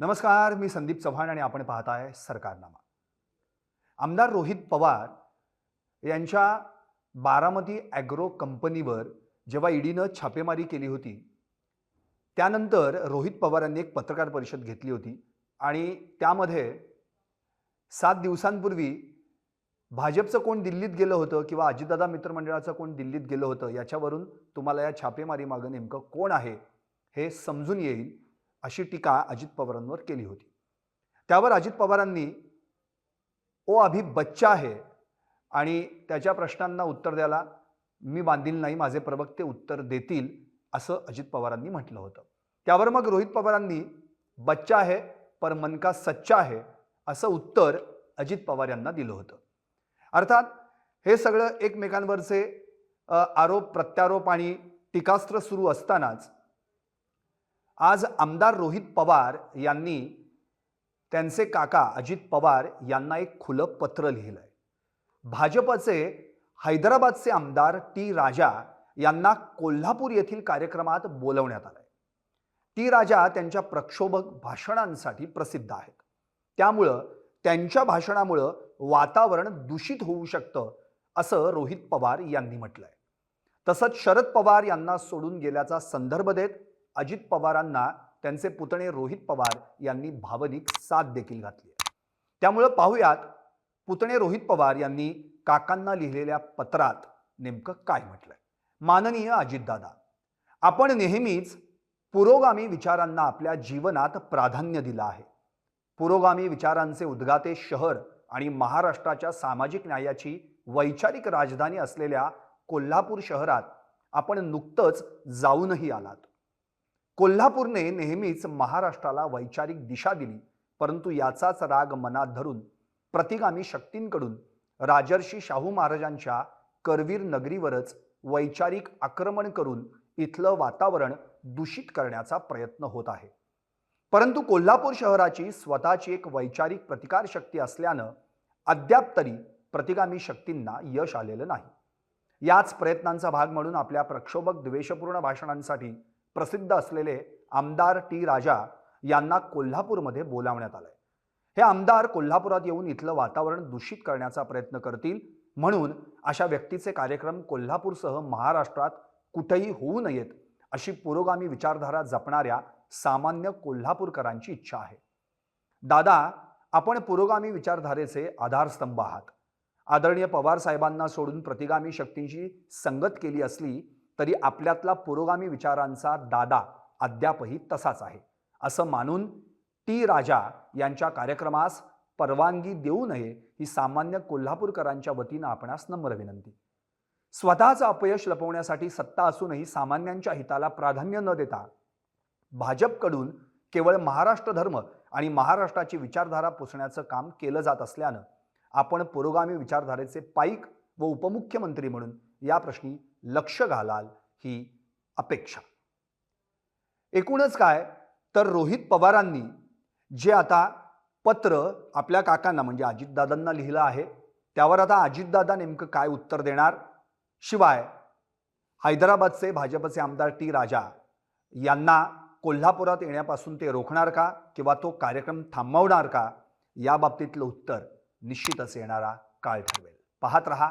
नमस्कार मी संदीप चव्हाण आणि आपण पाहताय सरकारनामा. आमदार रोहित पवार यांच्या बारामती ॲग्रो कंपनीवर जेव्हा ईडीनं छापेमारी केली होती त्यानंतर रोहित पवार यांनी एक पत्रकार परिषद घेतली होती आणि त्यामध्ये सात दिवसांपूर्वी भाजपचं कोण दिल्लीत गेलं होतं किंवा अजितदादा मित्रमंडळाचं कोण दिल्लीत गेलं होतं याच्यावरून तुम्हाला या छापेमारी मागं नेमकं कोण आहे हे समजून येईल. अशी टीका अजित पवारांवर केली होती. त्यावर अजित पवारांनी ओ अभी बच्चा आहे आणि त्याच्या प्रश्नांना उत्तर द्यायला मी बांधील नाही माझे प्रवक्ते उत्तर देतील असं अजित पवारांनी म्हटलं होतं. त्यावर मग रोहित पवारांनी बच्चा आहे पर मन का सच्चा आहे असं उत्तर अजित पवार यांना दिलं होतं. अर्थात हे सगळं एकमेकांवरचे आरोप प्रत्यारोप आणि टीकास्त्र सुरू असतानाच आज आमदार रोहित पवार यांनी त्यांचे काका अजित पवार यांना एक खुलं पत्र लिहिलं आहे भाजपचे हैदराबादचे आमदार टी राजा यांना कोल्हापूर येथील कार्यक्रमात बोलवण्यात आलंय. टी राजा त्यांच्या प्रक्षोभक भाषणांसाठी प्रसिद्ध आहेत. त्यामुळं त्यांच्या भाषणामुळं वातावरण दूषित होऊ शकतं असं रोहित पवार यांनी म्हटलंय. तसंच शरद पवार यांना सोडून गेल्याचा संदर्भ देत अजित पवारांना त्यांचे पुतणे रोहित पवार यांनी भावनिक साथ देखील घातली आहे. त्यामुळं पाहूयात पुतणे रोहित पवार यांनी काकांना लिहिलेल्या पत्रात नेमकं काय म्हटलंय? माननीय अजितदादा आपण नेहमीच पुरोगामी विचारांना आपल्या जीवनात प्राधान्य दिलं आहे. पुरोगामी विचारांचे उद्गाते शहर आणि महाराष्ट्राच्या सामाजिक न्यायाची वैचारिक राजधानी असलेल्या कोल्हापूर शहरात आपण नुकतंच जाऊनही आलात. कोल्हापूरने नेहमीच महाराष्ट्राला वैचारिक दिशा दिली परंतु याचाच राग मनात धरून प्रतिगामी शक्तींकडून राजर्षी शाहू महाराजांच्या करवीर नगरीवरच वैचारिक आक्रमण करून इथलं वातावरण दूषित करण्याचा प्रयत्न होत आहे. परंतु कोल्हापूर शहराची स्वतःची एक वैचारिक प्रतिकार शक्ती असल्यानं अद्याप तरी प्रतिगामी शक्तींना यश आलेलं नाही. याच प्रयत्नांचा भाग म्हणून आपल्या प्रक्षोभक द्वेषपूर्ण भाषणांसाठी प्रसिद्ध असलेले आमदार टी राजा यांना कोल्हापूरमध्ये बोलावण्यात आलंय. हे आमदार कोल्हापुरात येऊन इथलं वातावरण दूषित करण्याचा प्रयत्न करतील म्हणून अशा व्यक्तीचे कार्यक्रम कोल्हापूरसह महाराष्ट्रात कुठेही होऊ नयेत अशी पुरोगामी विचारधारा जपणाऱ्या सामान्य कोल्हापूरकरांची इच्छा आहे. दादा आपण पुरोगामी विचारधारेचे आधारस्तंभ आहात. आदरणीय पवार साहेबांना सोडून प्रतिगामी शक्तींची संगत केली असली तरी आपल्यातला पुरोगामी विचारांचा दादा अद्यापही तसाच आहे. असं मानून टी राजा यांच्या कार्यक्रमास परवानगी देऊ नये ही सामान्य कोल्हापूरकरांच्या वतीनं आपणास नम्र विनंती. स्वतःचं अपयश लपवण्यासाठी सत्ता असूनही सामान्यांच्या हिताला प्राधान्य न देता भाजपकडून केवळ महाराष्ट्र धर्म आणि महाराष्ट्राची विचारधारा पुसण्याचं काम केलं जात असल्यानं आपण पुरोगामी विचारधारेचे पाईक व उपमुख्यमंत्री म्हणून या प्रश्नी लक्ष घालाल ही अपेक्षा. एकूणच काय? तर रोहित पवारांनी जे आता पत्र आपल्या काकांना म्हणजे अजितदादांना लिहिलं आहे त्यावर आता अजितदादा नेमकं काय उत्तर देणार? शिवाय हैदराबादचे भाजपचे आमदार टी राजा यांना कोल्हापुरात येण्यापासून ते रोखणार का? किंवा तो कार्यक्रम थांबवणार का? याबाबतीतलं उत्तर निश्चितच येणारा काळ ठरवेल. पाहत रहा